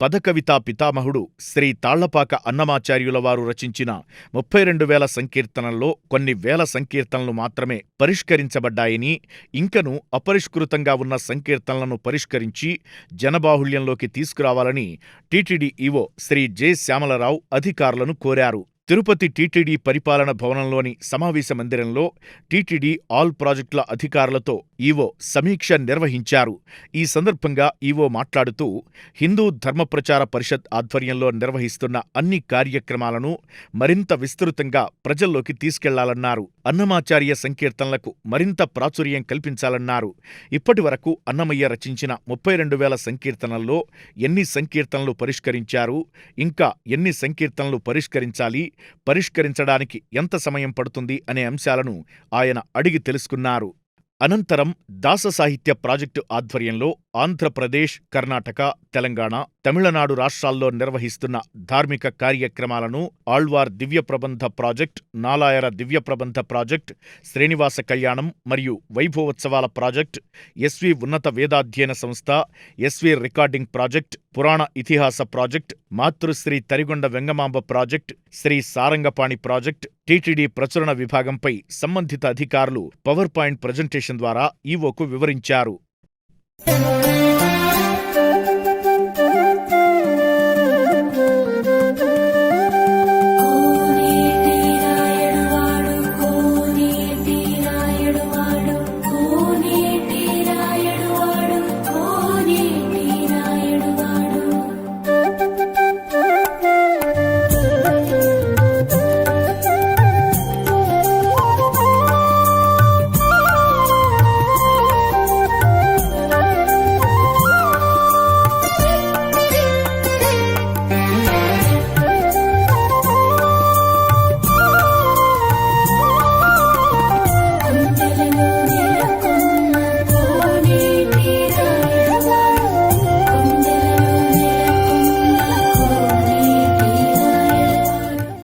పదకవితా పితామహుడు శ్రీ తాళ్ళపాక అన్నమాచార్యుల వారు రచించిన ముప్పై రెండు వేల సంకీర్తనల్లో కొన్ని వేల సంకీర్తనలు మాత్రమే పరిష్కరించబడ్డాయని ఇంకను అపరిష్కృతంగా ఉన్న సంకీర్తనలను పరిష్కరించి జనబాహుళ్యంలోకి తీసుకురావాలని TTD EO Shri J. Shyamalarao అధికారులను కోరారు. తిరుపతి టీటీడీ పరిపాలన భవనంలోని సమావేశ మందిరంలో టీటీడీ ఆల్ ప్రాజెక్టుల అధికారులతో ఈవో సమీక్ష నిర్వహించారు. ఈ సందర్భంగా ఈవో మాట్లాడుతూ హిందూ ధర్మ ప్రచార పరిషత్ ఆధ్వర్యంలో నిర్వహిస్తున్న అన్ని కార్యక్రమాలను మరింత విస్తృతంగా ప్రజల్లోకి తీసుకెళ్ళాలన్నారు. అన్నమాచార్య సంకీర్తనలకు మరింత ప్రాచుర్యం కల్పించాలన్నారు. ఇప్పటి వరకు అన్నమయ్య రచించిన ముప్పై రెండు వేల సంకీర్తనల్లో ఎన్ని సంకీర్తనలు పరిష్కరించారు? ఇంకా ఎన్ని సంకీర్తనలు పరిష్కరించాలి? పరిష్కరించడానికి ఎంత సమయం పడుతుంది అనే అంశాలను ఆయన అడిగి తెలుసుకున్నారు. అనంతరం దాస సాహిత్య ప్రాజెక్టు ఆధ్వర్యంలో ఆంధ్రప్రదేశ్ కర్ణాటక తెలంగాణ తమిళనాడు రాష్ట్రాల్లో నిర్వహిస్తున్న ధార్మిక కార్యక్రమాలను ఆళ్వార్ దివ్యప్రబంధ ప్రాజెక్ట్ నాలాయర దివ్యప్రబంధ ప్రాజెక్ట్ శ్రీనివాస కళ్యాణం మరియు వైభవోత్సవాల ప్రాజెక్ట్ ఎస్వి ఉన్నత వేదాధ్యయన సంస్థ SV recording project Purana Itihasa project Matrusri Tarigonda Vengamamba project Shri Sarangapani project TTD ప్రచురణ విభాగంపై సంబంధిత అధికారులు పవర్ పాయింట్ ప్రజెంటేషన్ ద్వారా ఈవోకు వివరించారు.